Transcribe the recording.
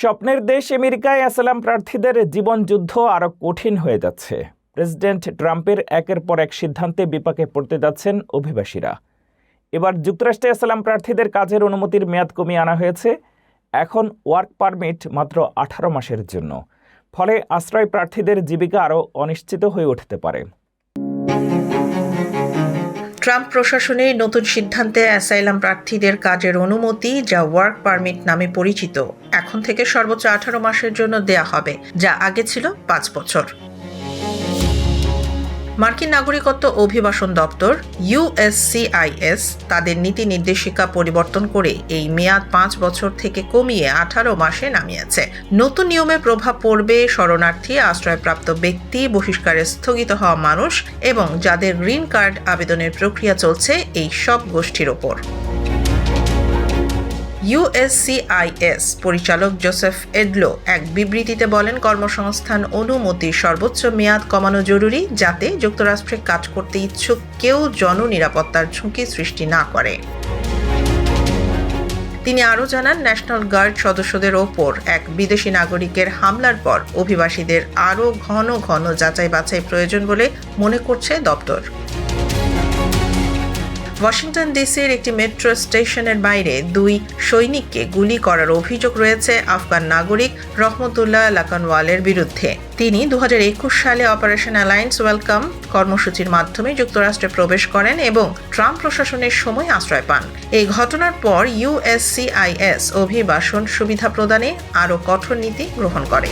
স্বপ্নের দেশ আমেরিকায় আসলাম প্রার্থীদের জীবন যুদ্ধ আরও কঠিন হয়ে যাচ্ছে। প্রেসিডেন্ট ট্রাম্পের একের পর এক সিদ্ধান্তে বিপাকে পড়তে যাচ্ছেন অভিবাসীরা। এবার যুক্তরাষ্ট্রে আসলাম প্রার্থীদের কাজের অনুমতির মেয়াদ কমিয়ে আনা হয়েছে। এখন ওয়ার্ক পারমিট মাত্র আঠারো মাসের জন্য। ফলে আশ্রয় প্রার্থীদের জীবিকা আরও অনিশ্চিত হয়ে উঠতে পারে। ট্রাম্প প্রশাসনের নতুন সিদ্ধান্তে অ্যাসাইলাম প্রার্থীদের কাজের অনুমতি, যা ওয়ার্ক পারমিট নামে পরিচিত। এখন থেকে সর্বোচ্চ আঠারো মাসের জন্য দেয়া হবে, যা আগে ছিল পাঁচ বছর। মার্কিন নাগরিকত্ব অভিবাসন দপ্তর ইউএসসিআইএস তাদের নীতি নির্দেশিকা পরিবর্তন করে এই মেয়াদ পাঁচ বছর থেকে কমিয়ে আঠারো মাসে নামিয়েছে। নতুন নিয়মে প্রভাব পড়বে শরণার্থী, আশ্রয়প্রাপ্ত ব্যক্তি, বহিষ্কারে স্থগিত হওয়া মানুষ এবং যাদের গ্রিন কার্ড আবেদনের প্রক্রিয়া চলছে এই সব গোষ্ঠীর ওপর। ইউএসসিআইএস পরিচালক জোসেফ এডলো এক বিবৃতিতে বলেন, কর্মসংস্থান অনুমতির সর্বোচ্চ মেয়াদ কমানো জরুরি যাতে যুক্তরাষ্ট্রে কাজ করতে ইচ্ছুক কেউ জননিরাপত্তার ঝুঁকি সৃষ্টি না করে। তিনি আরও জানান, ন্যাশনাল গার্ড সদস্যদের ওপর এক বিদেশি নাগরিকের হামলার পর অভিবাসীদের আরও ঘন ঘন যাচাই বাছাই প্রয়োজন বলে মনে করছে দপ্তর। ওয়াশিংটন ডিসির একটি মেট্রো স্টেশনের বাইরে দুই সৈনিককে গুলি করার অভিযোগ রয়েছে আফগান নাগরিক রহমতুল্লাহ লাকানওয়ালের বিরুদ্ধে। তিনি দু হাজার একুশ সালে অপারেশন অ্যালায়েন্স ওয়েলকাম কর্মসূচির মাধ্যমে যুক্তরাষ্ট্রে প্রবেশ করেন এবং ট্রাম্প প্রশাসনের সময় আশ্রয় পান। এই ঘটনার পর ইউএসসিআইএস অভিবাসন সুবিধা প্রদানে আরও কঠোর নীতি গ্রহণ করে।